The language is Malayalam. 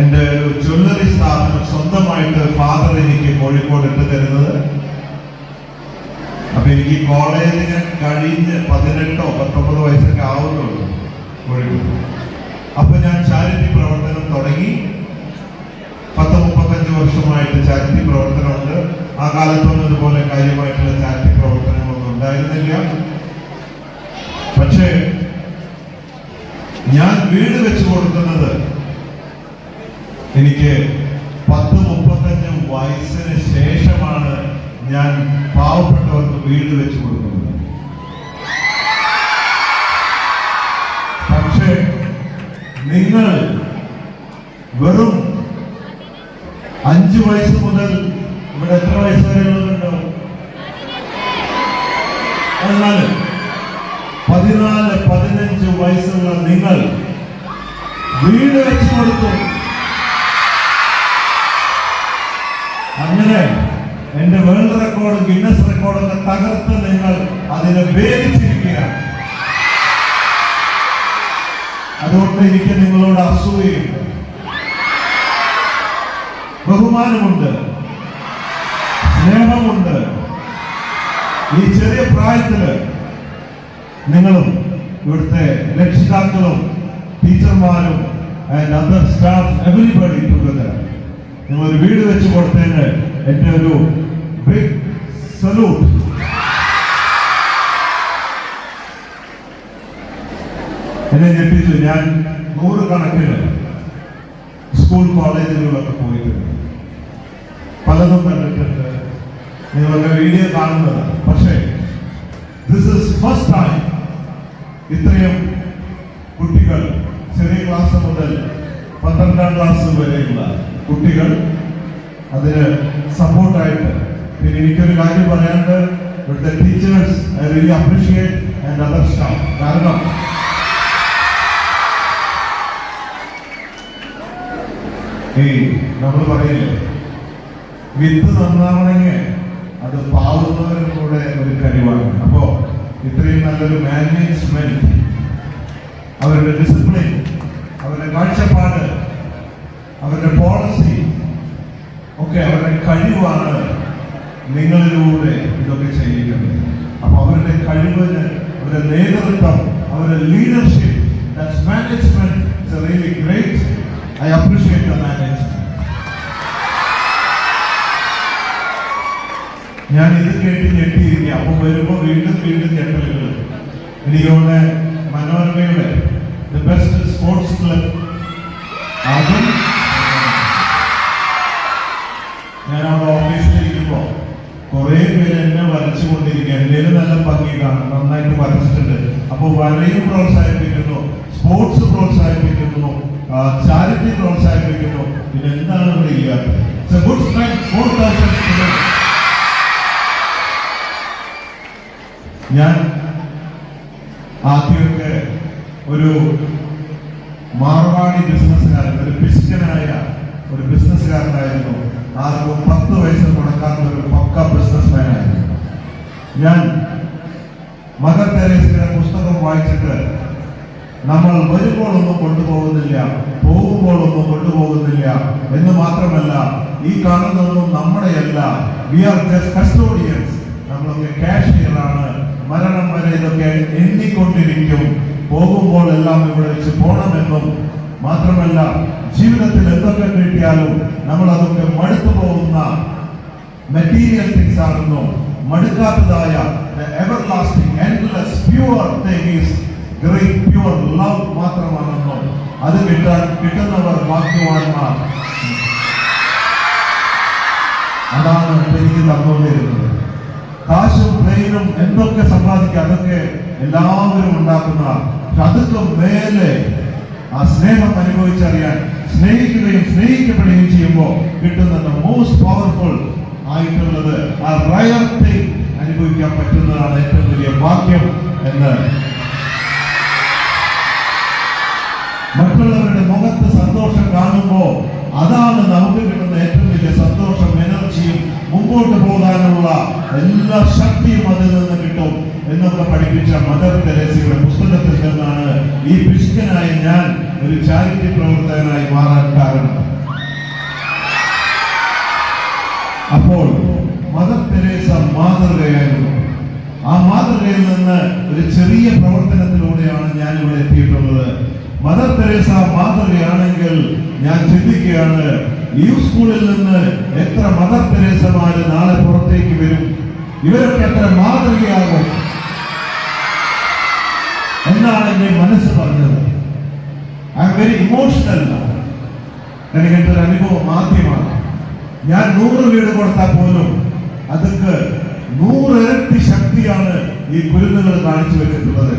എന്റെ ഒരു ജ്വല്ലറി സ്ഥാപനം സ്വന്തമായിട്ട് ഫാദർ എനിക്ക് കോഴിക്കോട് ഇട്ട് തരുന്നത്. അപ്പൊ എനിക്ക് കോളേജിന് കഴിഞ്ഞ് പതിനെട്ടോ പത്തൊമ്പതോ വയസ്സൊക്കെ ആവുന്നുള്ളൂ കോഴിക്കോട്. അപ്പൊ ഞാൻ ചാരിറ്റി പ്രവർത്തനം തുടങ്ങി. പത്ത് മുപ്പത്തഞ്ച് വർഷമായിട്ട് ചാരിറ്റി പ്രവർത്തനമുണ്ട്. ആ കാലത്തൊന്നും ഇതുപോലെ കാര്യമായിട്ടുള്ള ചാരിറ്റി പ്രവർത്തനങ്ങളൊന്നും ഉണ്ടായിരുന്നില്ല. പക്ഷേ ഞാൻ വീട് വെച്ച് കൊടുക്കുന്നത് ഞാൻ പാവപ്പെട്ടവർക്ക് വീട് വെച്ച് കൊടുക്കുന്നത് പക്ഷേ നിങ്ങൾ വെറും അഞ്ചു വയസ്സ് മുതൽ ഇവിടെ എത്ര വയസ്സ് വരെ എന്നാൽ പതിനാല് പതിനഞ്ച് വയസ്സുള്ള നിങ്ങൾ വീട് വെച്ച് കൊടുത്തു അങ്ങനെ എന്റെ വേൾഡ് റെക്കോർഡ് ഗിന്നസ് റെക്കോർഡൊക്കെ തകർത്ത് നിങ്ങൾ അതിനെ വേദിച്ചിരിക്കുകയാണ് അതുകൊണ്ട് എനിക്ക് നിങ്ങളോട് അസൂയയുണ്ട്. ബഹുമാനമുണ്ട്. സ്നേഹമുണ്ട്. ഈ ചെറിയ പ്രായത്തിൽ നിങ്ങളും ഇവിടുത്തെ രക്ഷിതാക്കളും ടീച്ചർമാരും and other staff everybody together നിങ്ങളൊരു വീട് വെച്ച് കൊടുത്തതിന് എന്റെ ഒരു ബിഗ് salute. എന്നെ ഞെട്ടിച്ചു. ഞാൻ നൂറുകണക്കിന് സ്കൂൾ കോളേജുകളിലൊക്കെ പോയിട്ടുണ്ട്. പലതും കണ്ടിട്ടുണ്ട്. നിങ്ങളൊക്കെ വീഡിയോ കാണുന്നത്. പക്ഷേ ദിസ് ഇസ് ഫസ്റ്റ് ടൈം ഇത്രയും കുട്ടികൾ ചെറിയ ക്ലാസ് മുതൽ പന്ത്രണ്ടാം ക്ലാസ് വരെയുള്ള കുട്ടികൾ അതിന് സപ്പോർട്ടായിട്ട് പിന്നെ എനിക്കൊരു കാര്യം പറയാനുണ്ട്. ഇവിടുത്തെ teachers I really appreciate and other staff കാരണം ഈ നമ്മൾ പറയില്ലേ വിത്ത് നന്നാവണമെങ്കിൽ അത് പാവുന്നവരും കൂടെ ഒരു കഴിവാണ്. അപ്പോ ഇത്രയും നല്ലൊരു മാനേജ്മെന്റ് അവരുടെ ഡിസിപ്ലിൻ അവരുടെ കാഴ്ചപ്പാട് അവരുടെ പോളിസി ഒക്കെ അവരുടെ കഴിവാണ്. നിങ്ങളിലൂടെ ഇതൊക്കെ ചെയ്യിക്കുന്നത് അപ്പൊ അവരുടെ കഴിവിന് അവരുടെ നേതൃത്വം അവരുടെ leadership management really great I appreciate the management ഞാൻ ഇത് കേട്ട് ഞെട്ടിയിരിക്കുക. അപ്പൊ വരുമ്പോ വീണ്ടും വീണ്ടും ഞെട്ടലുകൾ. എനിക്കവിടെ മനോരമയുടെ കുറെ പേര് എന്നെ വരച്ചു കൊണ്ടിരിക്കുക എന്തേലും നല്ല ഭംഗി കാണും നന്നായിട്ട് വരച്ചിട്ടുണ്ട്. അപ്പോൾ വരയും പ്രോത്സാഹിപ്പിക്കുന്നു സ്പോർട്സ് പ്രോത്സാഹിപ്പിക്കുന്നു ചാരിറ്റി പ്രോത്സാഹിപ്പിക്കുന്നു. പിന്നെ ഇവിടെ ഗുഡ് ഫോർ ഞാൻ ആദ്യമൊക്കെ ഒരു മാർവാടി ബിസിനസ്സുകാരൻ ഒരു പിസ്കനായ ഒരു ബിസിനസ്സുകാരനായിരുന്നു ആർക്കും പത്ത് വയസ്സ് കൊടുക്കാത്ത ഒരു പക്ക ബിസിനസ്മാൻ ആയിരുന്നു. ഞാൻ മദർ തെരേസയുടെ പുസ്തകം വായിച്ചിട്ട് നമ്മൾ വരുമ്പോഴൊന്നും കൊണ്ടുപോകുന്നില്ല പോകുമ്പോഴൊന്നും കൊണ്ടുപോകുന്നില്ല എന്ന് മാത്രമല്ല ഈ കാണുന്നതൊന്നും നമ്മുടെയല്ല. വി ആർ ജസ്റ്റ് കസ്റ്റോഡിയൻസ് നമ്മളൊക്കെ കാഷ്യറാണ് മരണം വരെ ഇതൊക്കെ എണ്ണിക്കൊണ്ടിരിക്കും. പോകുമ്പോൾ എല്ലാം ഇവിടെ വെച്ച് പോണമെന്നും മാത്രമല്ല ജീവിതത്തിൽ എന്തൊക്കെ കിട്ടിയാലും നമ്മൾ അതൊക്കെ മടുത്തു പോകുന്ന മെറ്റീരിയൽ തിങ്സ് ആണെന്നോ മടുക്കാത്തതായ everlasting endless pure is great pure love മാത്രമാണെന്നോ അത് കിട്ടാൻ കിട്ടുന്നവർ ഭാഗ്യവാന്മാർ. അതാണ് എനിക്ക് തന്നുകൊണ്ടിരുന്നത്. കാശും പ്ലെയിനും എന്തൊക്കെ സമ്പാദിക്കുക അതൊക്കെ എല്ലാവരും ഉണ്ടാക്കുന്ന പക്ഷെ അതൊക്കെ മേലെ ആ സ്നേഹം അനുഭവിച്ചറിയാൻ സ്നേഹിക്കുകയും സ്നേഹിക്കപ്പെടുകയും ചെയ്യുമ്പോൾ കിട്ടുന്ന മോസ്റ്റ് പവർഫുൾ ആയിട്ടുള്ളത് ആ റയർ തിങ് അനുഭവിക്കാൻ പറ്റുന്നതാണ് ഏറ്റവും വലിയ ഭാഗ്യം എന്ന്. മറ്റുള്ളവരുടെ മുഖത്ത് സന്തോഷം കാണുമ്പോൾ അതാണ് നമുക്ക് കിട്ടുന്ന ഏറ്റവും വലിയ സന്തോഷം എനർജിയും മുമ്പോട്ട് പോകാനുള്ള എല്ലാ ശക്തിയും അതിൽ നിന്ന് കിട്ടും എന്നൊക്കെ പഠിപ്പിച്ച മദർ തെരേസയുടെ ഒരു ചാരിറ്റി പ്രവർത്തകനായി മാറാൻ കാരണം. അപ്പോൾ മദർ മാതൃകയായിരുന്നു. ആ മാതൃകയിൽ നിന്ന് ഒരു ചെറിയ പ്രവർത്തനത്തിലൂടെയാണ് ഞാൻ ഇവിടെ എത്തിയിട്ടുള്ളത്. മദർ തെരേസ മാതൃകയാണെങ്കിൽ ഞാൻ ചിന്തിക്കുകയാണ് ഈ സ്കൂളിൽ നിന്ന് എത്ര മദർ തെരേസമാര് നാളെ പുറത്തേക്ക് വരും? ഇവരൊക്കെ എത്ര മാതൃകയാകും? എന്നാണ് എന്റെ മനസ്സ് പറഞ്ഞത്. വെരി ഇമോഷണൽ എനിക്ക് എന്റെ ഒരു അനുഭവം ആദ്യമാണ്. ഞാൻ നൂറ് വീട് കൊടുത്താൽ പോലും അതൊക്കെ നൂറിരട്ടി ശക്തിയാണ് ഈ കുരുന്നുകൾ കാണിച്ചു വെച്ചിട്ടുള്ളത്